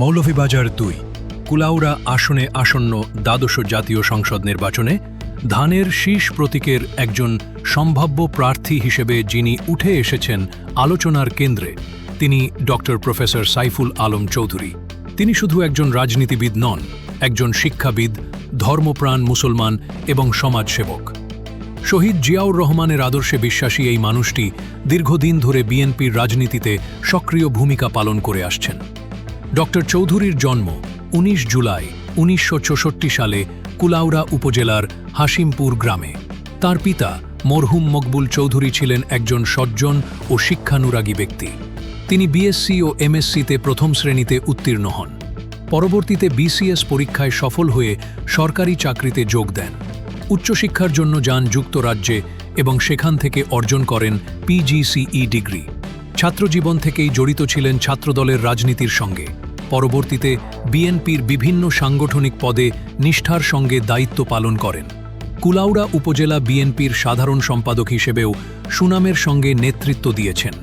মৌলভীবাজার দুই, কুলাউড়া আসনে আসন্ন দ্বাদশ জাতীয় সংসদ নির্বাচনে ধানের শীষ প্রতীকের একজন সম্ভাব্য প্রার্থী হিসেবে যিনি উঠে এসেছেন আলোচনার কেন্দ্রে, তিনি ডক্টর প্রফেসর সাইফুল আলম চৌধুরী। তিনি শুধু একজন রাজনীতিবিদ নন, একজন শিক্ষাবিদ, ধর্মপ্রাণ মুসলমান এবং সমাজসেবক। শহীদ জিয়াউর রহমানের আদর্শে বিশ্বাসী এই মানুষটি দীর্ঘদিন ধরে বিএনপির রাজনীতিতে সক্রিয় ভূমিকা পালন করে আসছেন। ডক্টর চৌধুরীর জন্ম ১৯ জুলাই উনিশশো চৌষট্টি সালে কুলাউড়া উপজেলার হাসিমপুর গ্রামে। তার পিতা মরহুম মকবুল চৌধুরী ছিলেন একজন সজ্জন ও শিক্ষানুরাগী ব্যক্তি। তিনি বিএসসি ও এমএসসিতে প্রথম শ্রেণীতে উত্তীর্ণ হন। পরবর্তীতে বিসিএস পরীক্ষায় সফল হয়ে সরকারি চাকরিতে যোগ দেন। উচ্চশিক্ষার জন্য যান যুক্তরাজ্যে এবং সেখান থেকে অর্জন করেন পিজিসিই ডিগ্রি। ছাত্রজীবন থেকেই জড়িত ছিলেন ছাত্রদলের রাজনীতির সঙ্গে। পরবর্তীতে বিএনপির বিভিন্ন সাংগঠনিক পদে নিষ্ঠার সঙ্গে দায়িত্ব পালন করেন। কুলাউড়া উপজেলা বিএনপির সাধারণ সম্পাদক হিসেবেও সুনামের সঙ্গে নেতৃত্ব দিয়েছেন।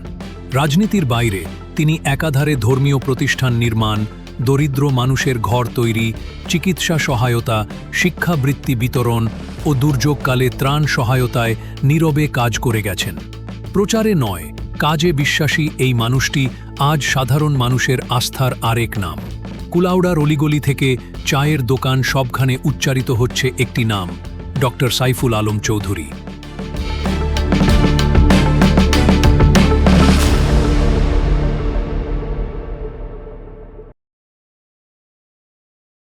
রাজনীতির বাইরে তিনি একাধারে ধর্মীয় প্রতিষ্ঠান নির্মাণ, দরিদ্র মানুষের ঘর তৈরি, চিকিৎসা সহায়তা, শিক্ষাবৃত্তি বিতরণ ও দুর্যোগকালে ত্রাণ সহায়তায় নীরবে কাজ করে গেছেন। প্রচারে নয় কাজে বিশ্বাসী এই মানুষটি আজ সাধারণ মানুষের আস্থার আরেক নাম। কুলাউড়ার অলিগলি থেকে চায়ের দোকান সবখানে উচ্চারিত হচ্ছে একটি নাম, ডক্টর সাইফুল আলম চৌধুরী।